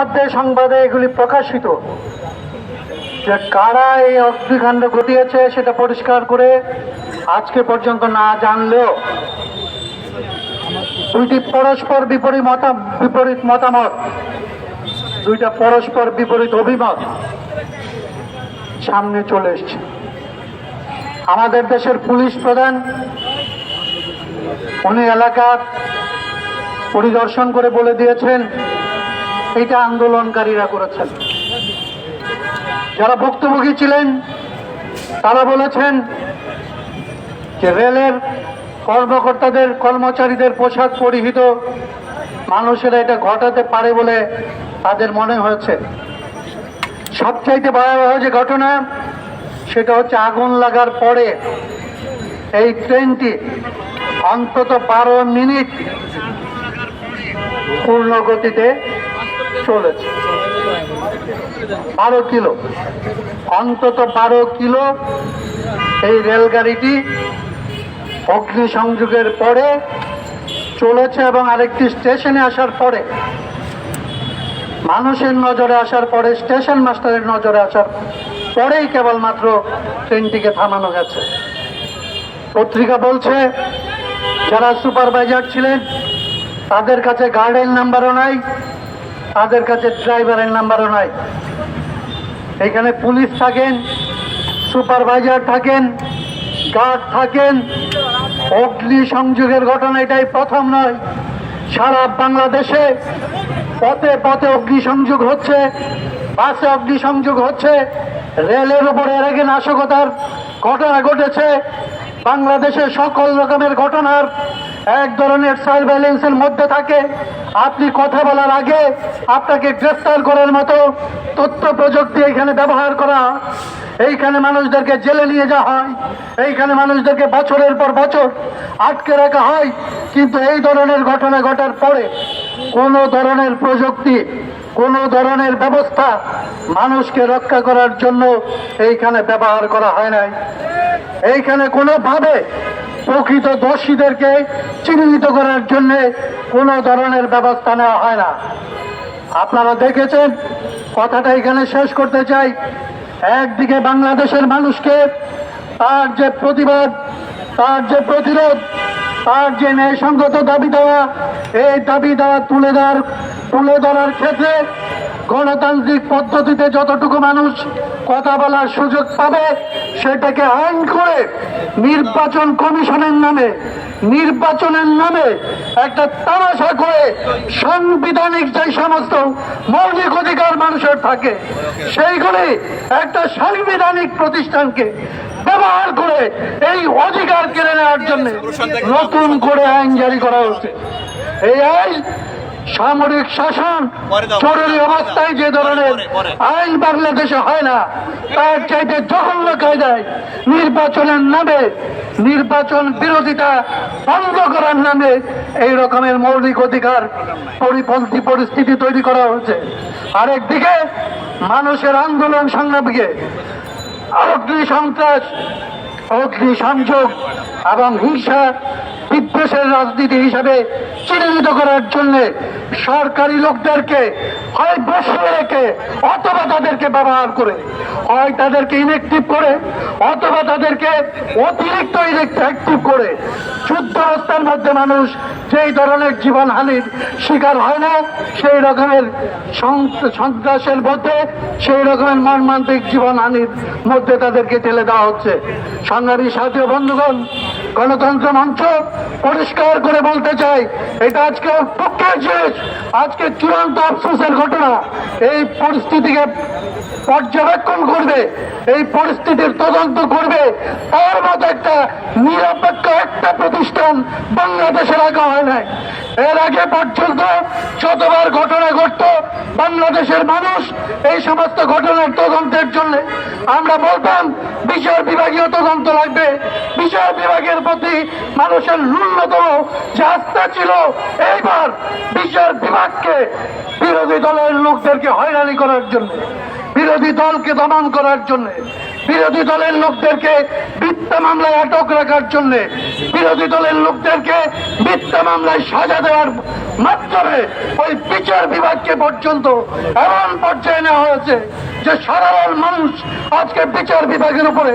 মধ্যে সংবাদে এগুলি প্রকাশিত। যে কারা এই অগ্নিকাণ্ড ঘটিয়েছে সেটা পরিষ্কার করে আজকে পর্যন্ত না জানলেও দুইটি পরস্পর বিপরীত মতা, বিপরীত মতামত, দুইটা পরস্পর বিপরীত অভিমত সামনে চলে এসছে। আমাদের দেশের পুলিশ প্রধান উনি এলাকা পরিদর্শন করে বলে দিয়েছেন এটা আন্দোলনকারীরা করেছেন। যারা ভুক্তভোগী ছিলেন, তারা বলেছেন যে রেলের কর্মকর্তাদের, কর্মচারীদের পোশাক পরিহিত মানুষেরা এটা ঘটাতে পারে বলে তাদের মনে হয়েছে। সবচাইতে ভয়াবহ যে ঘটনা, সেটা হচ্ছে আগুন লাগার পরে এই ট্রেনটি অন্তত বারো মিনিট পূর্ণ গতিতে চলেছে বারো কিলো। অন্তত বারো কিলো এই রেলগাড়িটি অগ্নি সংযোগের পরে চলেছে এবং আরেকটি স্টেশনে আসার পরে, মানুষের নজরে আসার পরে, স্টেশন মাস্টারের নজরে আসার পরেই কেবলমাত্র ট্রেনটিকে থামানো গেছে। পত্রিকা বলছে, যারা সুপারভাইজার ছিলেন, তাদের কাছে গার্ডেন নাম্বারও নাই। তাদের কাছে ড্রাইভারের নাম্বারও নাই। এখানে পুলিশ থাকেন, সুপারভাইজার থাকেন, গার্ড থাকেন। অগ্নি সংযোগের ঘটনা এটাই প্রথম নয়। সারা বাংলাদেশে পথে পথে অগ্নি সংযোগ হচ্ছে, বাসে অগ্নি সংযোগ হচ্ছে, রেলের উপরে এর আগে নাশকতার ঘটনা ঘটেছে। বাংলাদেশের সকল রকমের ঘটনার এক ধরনের সার্ভেলেন্সের মধ্যে থাকে। আপনি কথা বলার আগে আপনাকে গ্রেফতার করার মতো তথ্য প্রযুক্তি এখানে ব্যবহার করা। এইখানে মানুষদেরকে জেলে নিয়ে যাওয়া হয়। এইখানে মানুষদেরকে বছরের পর বছর আটকে রাখা হয়। কিন্তু এই ধরনের ঘটনা ঘটার পরে কোনো ধরনের প্রযুক্তি, কোনো ধরনের ব্যবস্থা মানুষকে রক্ষা করার জন্য এইখানে ব্যবহার করা হয় নাই। এইখানে কোনোভাবে প্রকৃত দোষীদেরকে চিহ্নিত করার জন্য কোনো ধরনের ব্যবস্থা নেওয়া হয় না। আপনারা দেখেছেন, কথাটা এখানে শেষ করতে চাই। একদিকে বাংলাদেশের মানুষকে তার যে প্রতিবাদ, তার যে প্রতিরোধ, তার যে ন্যায়সঙ্গত দাবি দেওয়া, এই দাবি দেওয়া তুলে দেওয়ার তুলে ধরার ক্ষেত্রে গণতান্ত্রিক পদ্ধতিতে যতটুকু মানুষ কথা বলার সুযোগ পাবে, সেটাকে আইন করে নির্বাচন কমিশনের নামে, নির্বাচনের নামে একটা তামাশা করে সাংবিধানিক যে সমস্ত মৌলিক অধিকার মানুষের থাকে, সেইগুলি একটা সাংবিধানিক প্রতিষ্ঠানকে ব্যবহার করে এই অধিকার কেড়ে নেওয়ার জন্য নতুন করে আইন জারি করা হচ্ছে এই আইন সামরিক শাসন জরুরি অবস্থায় যে ধরনের আইন বাংলাদেশে হয় না তার চাইতে জঘন্য কায়দায় নির্বাচনের নামে নির্বাচন বিরোধিতা বন্ধ করার নামে এই রকমের মৌলিক অধিকার পরিপন্থী পরিস্থিতি তৈরি করা হয়েছে। আরেকদিকে মানুষের আন্দোলন সংগ্রামীকে অগ্নি সন্ত্রাস অগ্নি সংযোগ এবং হিংসা বিদ্বেষের রাজনীতি হিসাবে চিহ্নিত করার জন্য সরকারি লোকদেরকে হয় বসিয়ে রেখে অথবা তাদেরকে ব্যবহার করে, হয় তাদেরকে ইনেকটিভ করে, অথবা তাদেরকে অতিরিক্ত ইনেকটিভ করে। যুদ্ধ অবস্থার মধ্যে মানুষ যেই ধরনের জীবনহানির শিকার হয় না, সেই রকমের সন্ত্রাসের মধ্যে, সেই রকমের মর্মান্তিক জীবনহানির মধ্যে তাদেরকে ঠেলে দেওয়া হচ্ছে। সংগ্রামী সাথী বন্ধুগণ গণতন্ত্র মঞ্চ পরিষ্কার করে বলতে চাই, এটা আজকে পক্ষের জিনিস আজকে চূড়ান্ত আফসোসের ঘটনা। এই পরিস্থিতিকে পর্যবেক্ষণ করবে, এই পরিস্থিতির তদন্ত করবে। তার মতো একটা নিরপেক্ষ একটা প্রতিষ্ঠান বাংলাদেশে রাখা হয় নাই। এর আগে পর্যন্ত যতবার ঘটনা ঘটত, বাংলাদেশের মানুষ এই সমস্ত ঘটনার তদন্তের জন্য আমরা বলতাম বিচার বিভাগীয় তদন্ত লাগবে বিচার বিভাগের প্রতি মানুষের ন্যূনতম যে ছিল, এইবার বিচার বিভাগকে বিরোধী দলের লোকদেরকে হয়রানি করার জন্য, বিরোধী দলকে দমন করার জন্য, বিরোধী দলের লোকদেরকে মিথ্যা মামলায় আটক রাখার জন্য, বিরোধী দলের লোকদেরকে মিথ্যা মামলায় সাজা দেওয়ার মাধ্যমে ওই বিচার বিভাগকে পর্যন্ত এমন পর্যায়ে নেওয়া হয়েছে যে সাধারণ মানুষ আজকে বিচার বিভাগের উপরে